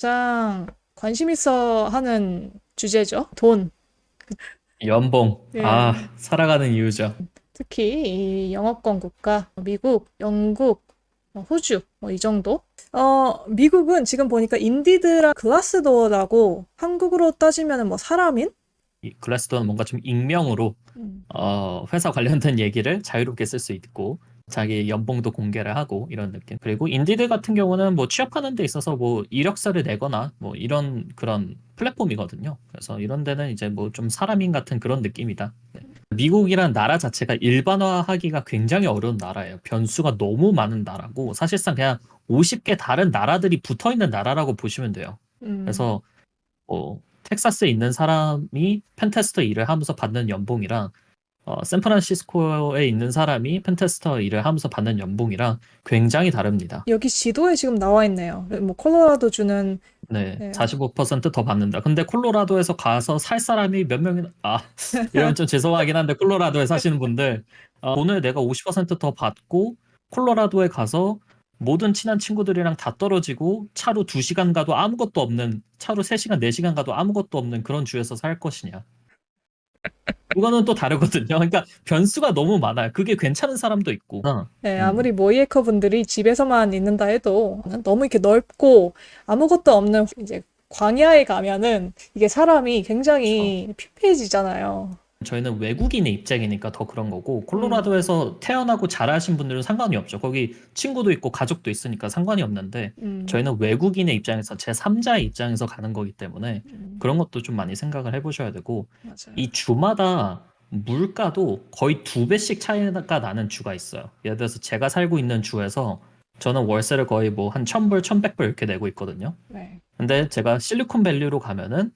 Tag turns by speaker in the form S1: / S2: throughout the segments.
S1: 가장 관심 있어 하는 주제죠. 돈.
S2: 연봉.
S1: 예.
S2: 아, 살아가는 이유죠.
S1: 특히 이 영어권 국가, 미국, 영국, 뭐 호주, 뭐 이 정도. 어, 미국은 지금 보니까 인디드랑 글라스도어라고 한국으로 따지면 뭐 사람인?
S2: 이 글래스도어는 뭔가 좀 익명으로
S1: 음.
S2: 어, 회사 관련된 얘기를 자유롭게 쓸 수 있고 자기 연봉도 공개를 하고 이런 느낌. 그리고 인디드 같은 경우는 뭐 취업하는 데 있어서 뭐 이력서를 내거나 뭐 이런 그런 플랫폼이거든요. 그래서 이런 데는 이제 뭐 좀 사람인 같은 그런 느낌이다. 네. 미국이란 나라 자체가 일반화하기가 굉장히 어려운 나라예요. 변수가 너무 많은 나라고 사실상 그냥 50개 다른 나라들이 붙어 있는 나라라고 보시면 돼요.
S1: 음.
S2: 그래서 뭐 텍사스에 있는 사람이 펜테스터 일을 하면서 받는 연봉이랑 어, 샌프란시스코에 있는 사람이 펜테스터 일을 하면서 받는 연봉이랑 굉장히 다릅니다.
S1: 여기 지도에 지금 나와 있네요. 뭐 콜로라도 주는
S2: 네,
S1: 네.
S2: 45%더 받는다. 근데 콜로라도에서 가서 살 사람이 몇 명이나 아 이러면 좀 죄송하긴 한데 콜로라도에 사시는 분들 어, 돈을 내가 50%더 받고 콜로라도에 가서 모든 친한 친구들이랑 다 떨어지고 차로 2시간 가도 아무것도 없는 차로 3시간, 4시간 가도 아무것도 없는 그런 주에서 살 것이냐. 그거는 또 다르거든요. 그러니까 변수가 너무 많아요. 그게 괜찮은 사람도 있고. 어,
S1: 네,
S2: 음.
S1: 아무리 모이에커 분들이 집에서만 있는다 해도 너무 이렇게 넓고 아무것도 없는 이제 광야에 가면은 이게 사람이 굉장히 피폐해지잖아요.
S2: 저희는 외국인의 입장이니까 더 그런 거고 콜로라도에서 태어나고 자라신 분들은 상관이 없죠. 거기 친구도 있고 가족도 있으니까 상관이 없는데
S1: 음,
S2: 저희는 외국인의 입장에서 제 3자의 입장에서 가는 거기 때문에
S1: 음,
S2: 그런 것도 좀 많이 생각을 해보셔야 되고
S1: 맞아요.
S2: 이 주마다 물가도 거의 두 배씩 차이가 나는 주가 있어요. 예를 들어서 제가 살고 있는 주에서 저는 월세를 거의 뭐 한 1000불, 1100불 이렇게 내고 있거든요.
S1: 네.
S2: 근데 제가 실리콘밸리로 가면은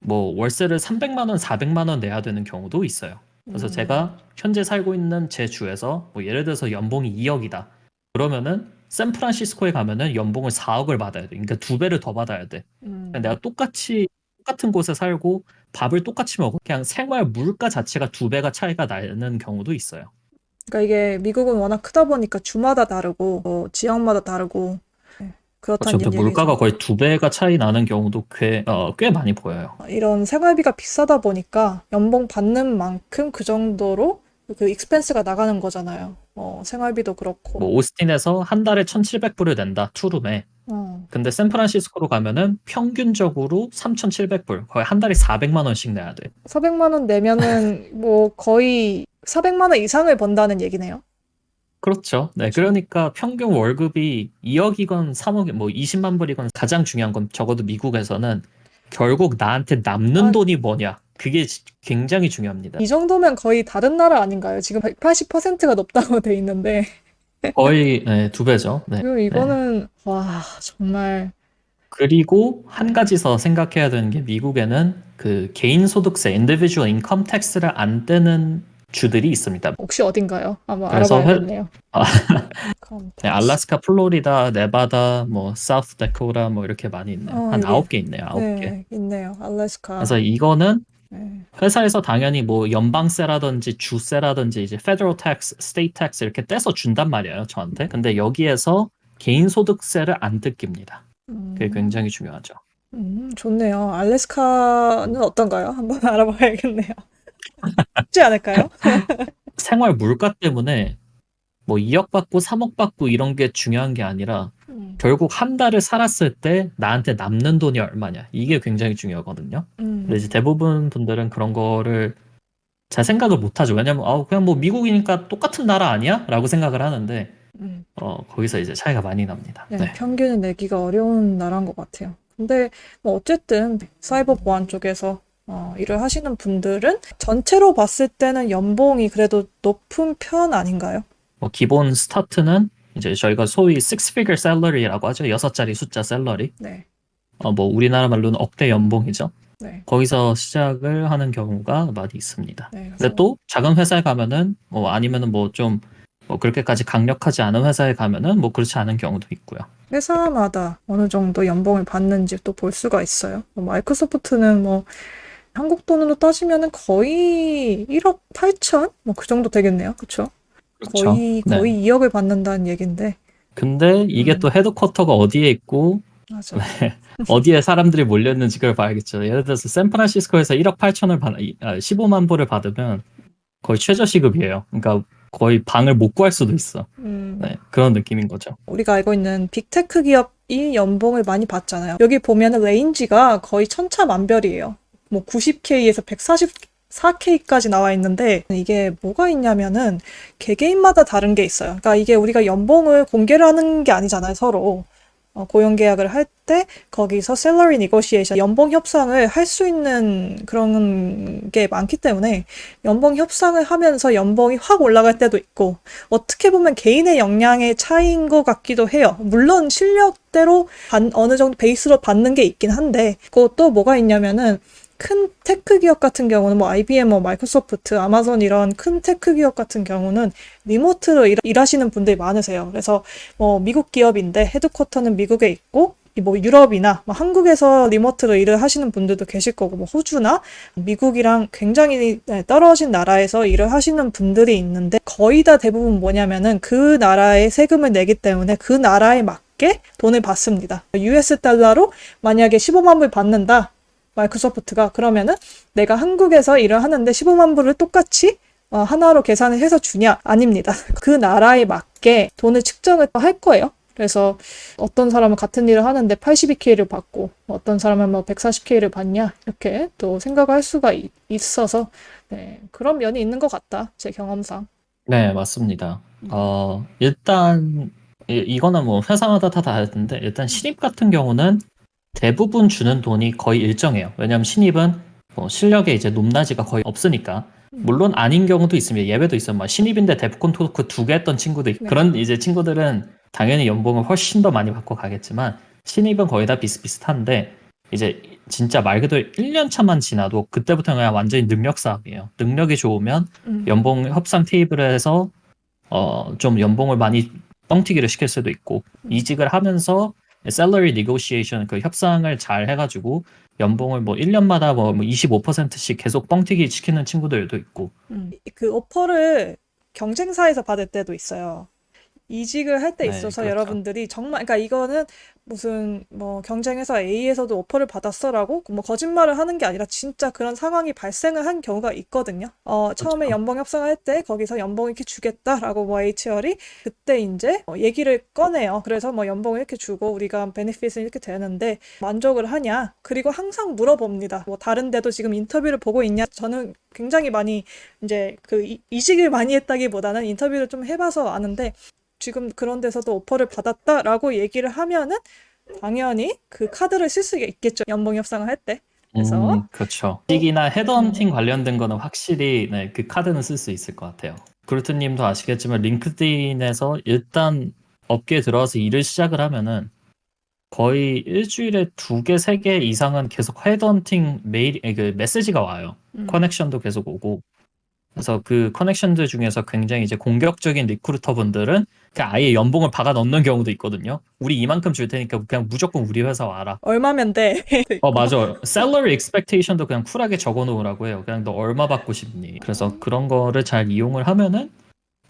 S2: 뭐 월세를 300만 원, 400만 원 내야 되는 경우도 있어요. 그래서
S1: 음,
S2: 제가 현재 살고 있는 제 주에서 뭐 예를 들어서 연봉이 2억이다. 그러면은 샌프란시스코에 가면은 연봉을 4억을 받아야 돼. 그러니까 두 배를 더 받아야 돼.
S1: 음,
S2: 내가 똑같이 똑같은 곳에 살고 밥을 똑같이 먹어. 그냥 생활 물가 자체가 두 배가 차이가 나는 경우도 있어요.
S1: 그러니까 이게 미국은 워낙 크다 보니까 주마다 다르고 어, 지역마다 다르고 네, 그렇다는. 얘기죠.
S2: 물가가 거의 두 배가 차이 나는 경우도 꽤, 어, 꽤 많이 보여요.
S1: 이런 생활비가 비싸다 보니까 연봉 받는 만큼 그 정도로 그 익스펜스가 나가는 거잖아요. 어, 생활비도 그렇고.
S2: 뭐 오스틴에서 한 달에 1,700불을 낸다. 투룸에.
S1: 어,
S2: 근데 샌프란시스코로 가면은 평균적으로 3,700불, 거의 한 달에 400만 원씩 내야 돼.
S1: 400만 원 내면은 뭐 거의 400만 원 이상을 번다는 얘기네요.
S2: 그렇죠. 네, 그러니까 평균 월급이 2억이건 3억, 뭐 20만 불이건 가장 중요한 건 적어도 미국에서는 결국 나한테 남는
S1: 아.
S2: 돈이 뭐냐. 그게 지- 굉장히 중요합니다.
S1: 이 정도면 거의 다른 나라 아닌가요? 지금 180%가 높다고 돼 있는데.
S2: 거의 네, 두 배죠. 네.
S1: 그리고 이거는 와, 정말
S2: 그리고 한 가지 더 생각해야 되는 게 미국에는 그 개인 소득세, individual income tax를 안 떼는 주들이 있습니다.
S1: 혹시 어딘가요? 한번
S2: 그래서
S1: 알아봐야겠네요.
S2: 아.
S1: 그럼
S2: 네, 알라스카, 플로리다, 네바다, 뭐 사우스 다코타 뭐 이렇게 많이 있네요.
S1: 어,
S2: 한
S1: 이게-
S2: 아홉 개 있네요. 아홉 개.
S1: 네, 있네요. 알래스카.
S2: 그래서 이거는
S1: 네.
S2: 회사에서 당연히 뭐 연방세라든지 주세라든지 이제 federal tax, state tax 이렇게 떼서 준단 말이에요, 저한테. 근데 여기에서 개인 소득세를 안 뜯깁니다. 그게
S1: 음.
S2: 굉장히 중요하죠.
S1: 음, 좋네요. 알래스카는 어떤가요? 한번 알아봐야겠네요. 쉽지 않을까요?
S2: 생활 물가 때문에 뭐 2억 받고 3억 받고 이런 게 중요한 게 아니라
S1: 음,
S2: 결국 한 달을 살았을 때 나한테 남는 돈이 얼마냐. 이게 굉장히 중요하거든요.
S1: 음,
S2: 근데 이제 대부분 분들은 그런 거를 잘 생각을 못 하죠. 왜냐면 아, 그냥 뭐 미국이니까 똑같은 나라 아니야? 라고 생각을 하는데
S1: 음.
S2: 어, 거기서 이제 차이가 많이 납니다.
S1: 네,
S2: 네.
S1: 평균을 내기가 어려운 나라인 것 같아요. 근데 뭐 어쨌든 사이버 보안 쪽에서 어, 일을 하시는 분들은 전체로 봤을 때는 연봉이 그래도 높은 편 아닌가요?
S2: 뭐 기본 스타트는 이제 저희가 소위 six figure salary라고 하죠. 여섯 자리 숫자 샐러리.
S1: 네,
S2: 어, 뭐 우리나라 말로는 억대 연봉이죠.
S1: 네,
S2: 거기서 시작을 하는 경우가 많이 있습니다.
S1: 네. 그래서
S2: 근데 또 작은 회사에 가면은 뭐 아니면은 뭐 좀 뭐 그렇게까지 강력하지 않은 회사에 가면은 뭐 그렇지 않은 경우도 있고요.
S1: 회사마다 어느 정도 연봉을 받는지 또 볼 수가 있어요. 뭐 마이크로소프트는 뭐 한국 돈으로 따지면은 거의 1억 8천? 뭐 그 정도 되겠네요. 그쵸? 거의,
S2: 네.
S1: 거의 2억을 받는다는 얘긴데.
S2: 근데 이게
S1: 음.
S2: 또 헤드쿼터가 어디에 있고
S1: 맞아.
S2: 어디에 사람들이 몰렸는지 그걸 봐야겠죠. 예를 들어서 샌프란시스코에서 1억 8천을 받, 아, 15만 불을 받으면 거의 최저시급이에요. 그러니까 거의 방을 못 구할 수도 있어.
S1: 음,
S2: 네, 그런 느낌인 거죠.
S1: 우리가 알고 있는 빅테크 기업이 연봉을 많이 받잖아요. 여기 보면은 레인지가 거의 천차만별이에요. 뭐 90K에서 144K까지 나와 있는데 이게 뭐가 있냐면은 개개인마다 다른 게 있어요. 그러니까 이게 우리가 연봉을 공개를 하는 게 아니잖아요, 서로. 어, 고용 계약을 할 때 거기서 salary negotiation, 연봉 협상을 할 수 있는 그런 게 많기 때문에 연봉 협상을 하면서 연봉이 확 올라갈 때도 있고 어떻게 보면 개인의 역량의 차이인 것 같기도 해요. 물론 실력대로 반- 어느 정도 베이스로 받는 게 있긴 한데 그것도 뭐가 있냐면은 큰 테크 기업 같은 경우는 뭐 IBM, 뭐 마이크로소프트, 아마존 이런 큰 테크 기업 같은 경우는 리모트로 일, 일하시는 분들이 많으세요. 그래서 뭐 미국 기업인데 헤드쿼터는 미국에 있고 이뭐 유럽이나 뭐 한국에서 리모트로 일을 하시는 분들도 계실 거고 뭐 호주나 미국이랑 굉장히 네, 떨어진 나라에서 일을 하시는 분들이 있는데 거의 다 대부분 뭐냐면은 그 나라의 세금을 내기 때문에 그 나라에 맞게 돈을 받습니다. US 달러로 만약에 15만 불 받는다. 마이크로소프트가 그러면은 내가 한국에서 일을 하는데 15만 불을 똑같이 어, 하나로 계산을 해서 주냐? 아닙니다. 그 나라에 맞게 돈을 측정을 할 거예요. 그래서 어떤 사람은 같은 일을 하는데 82K를 받고 어떤 사람은 뭐 140K를 받냐 이렇게 또 생각할 수가 이- 있어서 네, 그런 면이 있는 것 같다 제 경험상.
S2: 네, 맞습니다. 어, 일단 이, 이거는 뭐 회사마다 다 다르던데 일단 신입 같은 경우는 대부분 주는 돈이 거의 일정해요. 왜냐하면 신입은 뭐 실력에 이제 높낮이가 거의 없으니까. 물론 아닌 경우도 있습니다. 예외도 있어요. 막 신입인데 데프콘 토크 두 개 했던 있고
S1: 네.
S2: 그런 이제 친구들은 당연히 연봉을 훨씬 더 많이 받고 가겠지만 신입은 거의 다 비슷비슷한데 이제 진짜 말 그대로 1년 차만 지나도 그때부터 그냥 완전히 능력 싸움이에요. 능력이 좋으면
S1: 음.
S2: 연봉 협상 테이블에서 어 좀 연봉을 많이 뻥튀기를 시킬 수도 있고 이직을 하면서 셀러리 니고시에이션 그 협상을 잘 해가지고 연봉을 뭐 1년마다 뭐 25%씩 계속 뻥튀기 시키는 친구들도 있고
S1: 음. 그 오퍼를 경쟁사에서 받을 때도 있어요. 이직을 할 때
S2: 네,
S1: 있어서
S2: 그렇죠.
S1: 여러분들이 정말, 그러니까 이거는 무슨 뭐 경쟁회사 A에서도 오퍼를 받았어라고 뭐 거짓말을 하는 게 아니라 진짜 그런 상황이 발생을 한 경우가 있거든요. 어, 처음에
S2: 그렇죠.
S1: 연봉 협상을 할때 거기서 연봉 이렇게 주겠다라고 뭐 HR이 그때 이제 어, 얘기를 꺼내요. 그래서 뭐 연봉을 이렇게 주고 우리가 베네핏은 이렇게 되는데 만족을 하냐? 그리고 항상 물어봅니다. 뭐 다른 데도 지금 인터뷰를 보고 있냐? 저는 굉장히 많이 이제 그 이- 이직을 많이 했다기보다는 인터뷰를 좀 해봐서 아는데 지금 그런 데서도 오퍼를 받았다라고 얘기를 하면은 당연히 그 카드를 쓸 수가 있겠죠. 연봉 협상을 할 때. 그래서?
S2: 음, 그렇죠. 이직이나 헤드헌팅 관련된 거는 확실히 네, 그 카드는 쓸 수 있을 것 같아요. 그루트님도 아시겠지만 링크드인에서 일단 업계에 들어와서 일을 시작을 하면은 거의 일주일에 두 개, 세 개 이상은 계속 헤드헌팅 메일, 에, 그 메시지가 와요.
S1: 음.
S2: 커넥션도 계속 오고. 그래서 그 커넥션들 중에서 굉장히 이제 공격적인 리크루터 분들은 그냥 아예 연봉을 박아 넣는 경우도 있거든요. 우리 이만큼 줄 테니까 그냥 무조건 우리 회사 와라.
S1: 얼마면 돼?
S2: 어 맞아. salary expectation도 그냥 쿨하게 적어 놓으라고 해요. 그냥 너 얼마 받고 싶니? 그래서 그런 거를 잘 이용을 하면은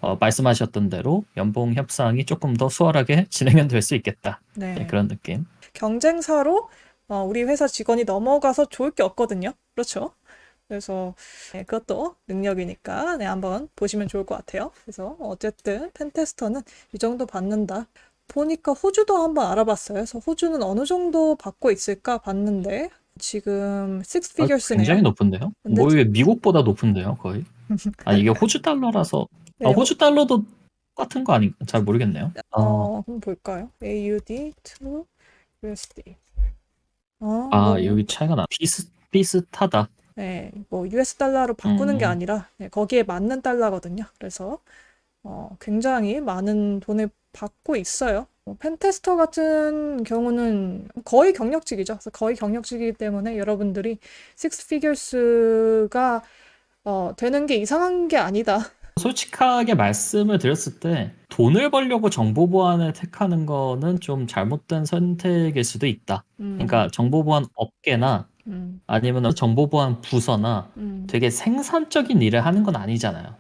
S2: 어, 말씀하셨던 대로 연봉 협상이 조금 더 수월하게 진행은 될 수 있겠다.
S1: 네.
S2: 네, 그런 느낌.
S1: 경쟁사로 어, 우리 회사 직원이 넘어가서 좋을 게 없거든요. 그렇죠? 그래서 네, 그것도 능력이니까 네, 한번 보시면 좋을 것 같아요. 그래서 어쨌든 펜테스터는 이 정도 받는다. 보니까 호주도 한번 알아봤어요. 그래서 호주는 어느 정도 받고 있을까 봤는데 지금 six
S2: 아,
S1: figures네요.
S2: 굉장히 높은데요?
S1: 근데
S2: 뭐 이게 미국보다 높은데요, 거의. 아 이게 호주 달러라서
S1: 네,
S2: 아, 호주 달러도 똑같은 거 아닌가? 잘 모르겠네요. 어,
S1: 어, 한번 볼까요? AUD to USD. 어,
S2: 아
S1: 뭐,
S2: 여기 차이가 나. 비슷 비슷하다.
S1: 네, 뭐 US 달러로 바꾸는 게
S2: 음.
S1: 아니라 네, 거기에 맞는 달러거든요. 그래서 어, 굉장히 많은 돈을 받고 있어요. 뭐, 펜테스터 같은 경우는 거의 경력직이죠. 그래서 거의 경력직이기 때문에 여러분들이 six figures가 어, 되는 게 이상한 게 아니다.
S2: 솔직하게 말씀을 드렸을 때 돈을 벌려고 정보 보안을 택하는 거는 좀 잘못된 선택일 수도 있다.
S1: 음,
S2: 그러니까 정보 보안 업계나
S1: 음,
S2: 아니면 정보 보안 부서나
S1: 음,
S2: 되게 생산적인 일을 하는 건 아니잖아요.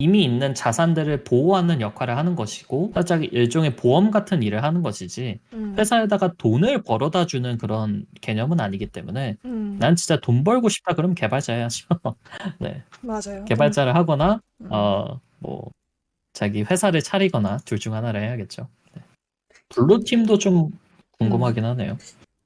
S2: 이미 있는 자산들을 보호하는 역할을 하는 것이고 살짝 일종의 보험 같은 일을 하는 것이지
S1: 음.
S2: 회사에다가 돈을 벌어다 주는 그런 개념은 아니기 때문에
S1: 음.
S2: 난 진짜 돈 벌고 싶다 그러면 개발자야죠. 네.
S1: 맞아요.
S2: 개발자를 하거나
S1: 음.
S2: 어 뭐 자기 회사를 차리거나 둘 중 하나를 해야겠죠. 네. 블루 팀도 좀 궁금하긴 하네요.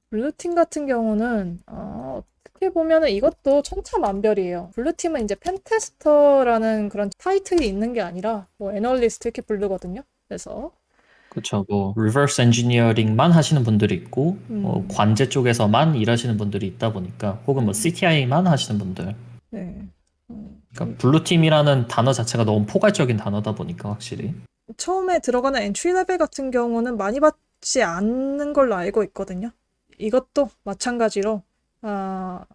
S1: 블루팀 같은 경우는 어, 어떻게 보면 은 이것도 천차만별이에요. 블루팀은 이제 펜테스터라는 그런 타이틀이 있는 게 아니라 뭐 애널리스트 이렇게 부르거든요. 그래서
S2: 그렇죠. 뭐 리버스 엔지니어링만 하시는 분들이 있고
S1: 음.
S2: 뭐 관제 쪽에서만 일하시는 분들이 있다 보니까 혹은 뭐 CTI만 하시는 분들.
S1: 네. 음,
S2: 그러니까 블루 팀이라는 단어 자체가 너무 포괄적인 단어다 보니까 확실히.
S1: 처음에 들어가는 엔트리 레벨 같은 경우는 많이 받지 않는 걸로 알고 있거든요. 이것도 마찬가지로 아,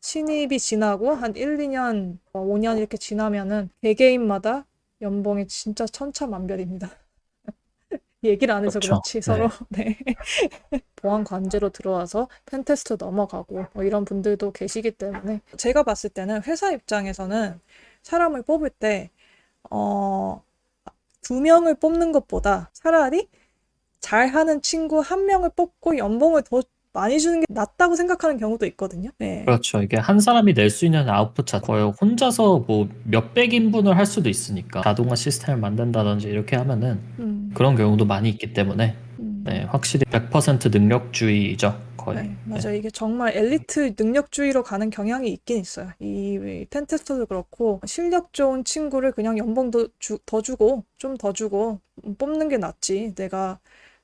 S1: 신입이 지나고 한 1, 2년, 5년 이렇게 지나면은 개개인마다 연봉이 진짜 천차만별입니다. 얘기를 안 해서
S2: 그렇죠.
S1: 그렇지 서로 네. 보안 관제로 들어와서 펜테스트 넘어가고 뭐 이런 분들도 계시기 때문에 제가 봤을 때는 회사 입장에서는 사람을 뽑을 때 어, 두 명을 뽑는 것보다 차라리 잘하는 친구 한 명을 뽑고 연봉을 더 많이 주는 게 낫다고 생각하는 경우도 있거든요. 네.
S2: 그렇죠. 이게 한 사람이 낼 수 있는 아웃풋 자체 거의 혼자서 뭐 몇백 인분을 할 수도 있으니까 자동화 시스템을 만든다든지 이렇게 하면은
S1: 음,
S2: 그런 경우도 많이 있기 때문에
S1: 음.
S2: 네, 확실히 100% 능력주의죠. 거의.
S1: 네, 맞아요. 이게 정말 엘리트 능력주의로 가는 경향이 있긴 있어요. 이 펜테스터도 그렇고 실력 좋은 친구를 그냥 연봉도 주, 더 주고 좀 더 주고 뽑는 게 낫지. 내가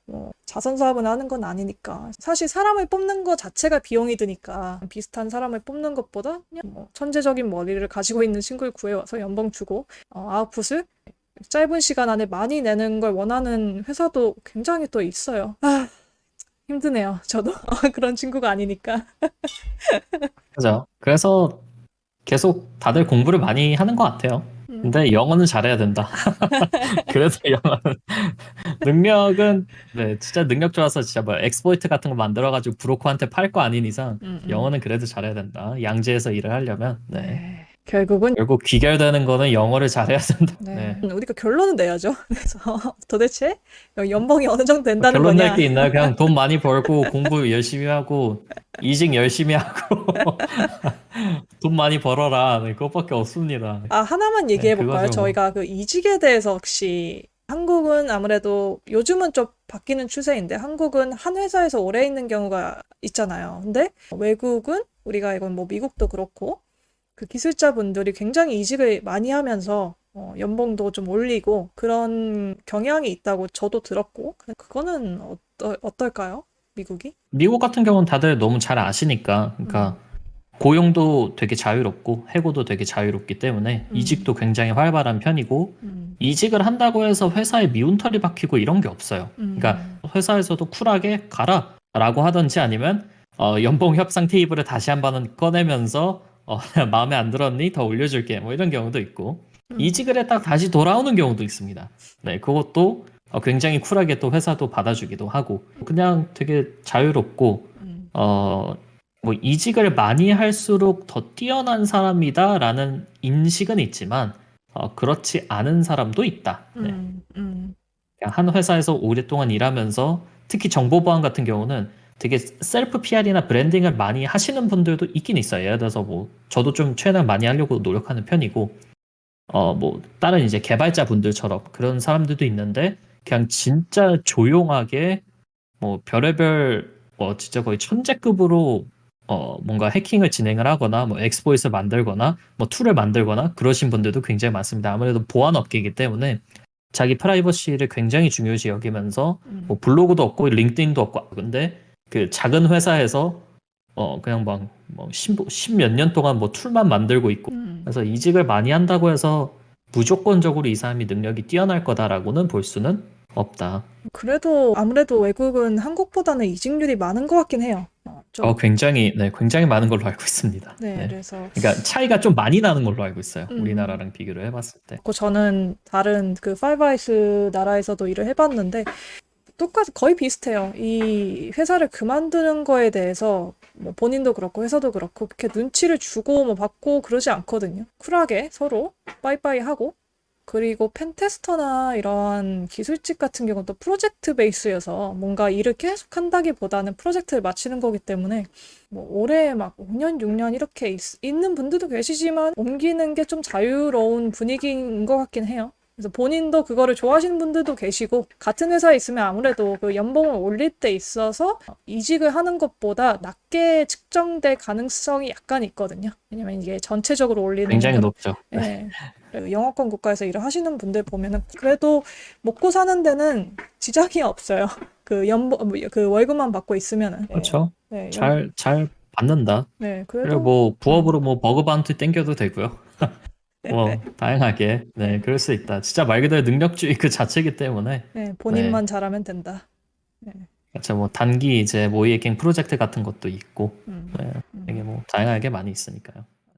S1: 뭐 자선 사업을 하는 건 아니니까. 사실 사람을 뽑는 것 자체가 비용이 드니까 비슷한 사람을 뽑는 것보다 그냥 뭐 천재적인 머리를 가지고 있는 친구를 구해와서 연봉 주고 어, 아웃풋을 짧은 시간 안에 많이 내는 걸 원하는 회사도 굉장히 또 있어요. 아, 힘드네요. 저도 그런 친구가 아니니까.
S2: 그죠. 그래서 계속 다들 공부를 많이 하는 것 같아요.
S1: 음.
S2: 근데 영어는 잘해야 된다. 그래서 영어는 능력은 네, 진짜 능력 좋아서 진짜 뭐 엑스포이트 같은 거 만들어 가지고 브로커한테 팔 거 아닌 이상
S1: 음, 음.
S2: 영어는 그래도 잘해야 된다. 양지에서 일을 하려면 네.
S1: 네. 결국은
S2: 결국 귀결되는 거는 영어를 잘해야 된다.
S1: 네.
S2: 네.
S1: 우리가 결론은 내야죠. 그래서 도대체 연봉이 어느 정도 된다는
S2: 결론
S1: 거냐?
S2: 낼게 있나요? 그냥 돈 많이 벌고 공부 열심히 하고 이직 열심히 하고 돈 많이 벌어라. 네, 그것밖에 없습니다.
S1: 아, 하나만 얘기해
S2: 네,
S1: 볼까요?
S2: 그거죠.
S1: 저희가 그 이직에 대해서 혹시 한국은 아무래도 요즘은 좀 바뀌는 추세인데 한국은 한 회사에서 오래 있는 경우가 있잖아요. 근데 외국은 우리가 이건 뭐 미국도 그렇고 그 기술자분들이 굉장히 이직을 많이 하면서 어, 연봉도 좀 올리고 그런 경향이 있다고 저도 들었고 그거는 어떠, 어떨까요? 미국이?
S2: 미국 같은 경우는 다들 너무 잘 아시니까, 그러니까 고용도 되게 자유롭고 해고도 되게 자유롭기 때문에
S1: 음.
S2: 이직도 굉장히 활발한 편이고
S1: 음,
S2: 이직을 한다고 해서 회사에 미운털이 박히고 이런 게 없어요.
S1: 음.
S2: 그러니까 회사에서도 쿨하게 가라라고 하든지 아니면 어, 연봉 협상 테이블을 다시 한 번은 꺼내면서 어, 마음에 안 들었니? 더 올려줄게. 뭐 이런 경우도 있고
S1: 음.
S2: 이직을 했다가 다시 돌아오는 경우도 있습니다. 네, 그것도 어, 굉장히 쿨하게 또 회사도 받아주기도 하고 그냥 되게 자유롭고
S1: 음,
S2: 어, 뭐 이직을 많이 할수록 더 뛰어난 사람이다라는 인식은 있지만 어, 그렇지 않은 사람도 있다. 네.
S1: 음, 음,
S2: 한 회사에서 오랫동안 일하면서 특히 정보 보안 같은 경우는 되게 셀프 PR이나 브랜딩을 많이 하시는 분들도 있긴 있어요. 예를 들어서 뭐 저도 좀 최대한 많이 하려고 노력하는 편이고 어 뭐 다른 이제 개발자 분들처럼 그런 사람들도 있는데 그냥 진짜 조용하게 뭐 별의별 뭐 진짜 거의 천재급으로 어 뭔가 해킹을 진행을 하거나 뭐 엑스포이트를 만들거나 뭐 툴을 만들거나 그러신 분들도 굉장히 많습니다. 아무래도 보안 업계이기 때문에 자기 프라이버시를 굉장히 중요시 여기면서
S1: 음.
S2: 뭐 블로그도 없고 링크드인도 없고 근데 그 작은 회사에서 어 그냥 막뭐10몇 년 동안 뭐 툴만 만들고 있고
S1: 음.
S2: 그래서 이직을 많이 한다고 해서 무조건적으로 이 사람이 능력이 뛰어날 거다라고는 볼 수는 없다.
S1: 그래도 아무래도 외국은 한국보다는 이직률이 많은 것 같긴 해요. 어, 좀,
S2: 어 굉장히 네 굉장히 많은 걸로 알고 있습니다.
S1: 네,
S2: 네.
S1: 그래서
S2: 그러니까 차이가 좀 많이 나는 걸로 알고 있어요.
S1: 음.
S2: 우리나라랑 비교를 해봤을 때.
S1: 그 저는 다른 그 파이브 아이스 나라에서도 일을 해봤는데 똑같이 거의 비슷해요. 이 회사를 그만두는 거에 대해서 뭐 본인도 그렇고 회사도 그렇고 그렇게 눈치를 주고 뭐 받고 그러지 않거든요. 쿨하게 서로 빠이빠이 하고 그리고 펜테스터나 이러한 기술직 같은 경우는 또 프로젝트 베이스여서 뭔가 일을 계속 한다기보다는 프로젝트를 마치는 거기 때문에 뭐 올해 막 5년, 6년 이렇게 있, 있는 분들도 계시지만 옮기는 게 좀 자유로운 분위기인 것 같긴 해요. 그래서 본인도 그거를 좋아하시는 분들도 계시고 같은 회사에 있으면 아무래도 그 연봉을 올릴 때 있어서 이직을 하는 것보다 낮게 측정될 가능성이 약간 있거든요. 왜냐면 이게 전체적으로 올리는
S2: 굉장히
S1: 건-
S2: 높죠.
S1: 네. 그리고 영어권 국가에서 일을 하시는 분들 보면은 그래도 먹고 사는 데는 지장이 없어요. 그 연봉 뭐그 월급만 받고 있으면은.
S2: 그렇죠.
S1: 네, 연-
S2: 잘잘 받는다.
S1: 네,
S2: 그리고
S1: 그래도
S2: 뭐 부업으로 뭐 버그 바운티 땡겨도 되고요. 뭐 다양하게 네 그럴 수 있다. 진짜 말 그대로 능력주의 그 자체이기 때문에
S1: 네, 본인만 잘하면 된다.
S2: 그렇죠. 뭐 단기 이제 모의에킹 프로젝트 같은 것도 있고
S1: 음.
S2: 네,
S1: 음.
S2: 되게 뭐 다양하게 많이 있으니까요.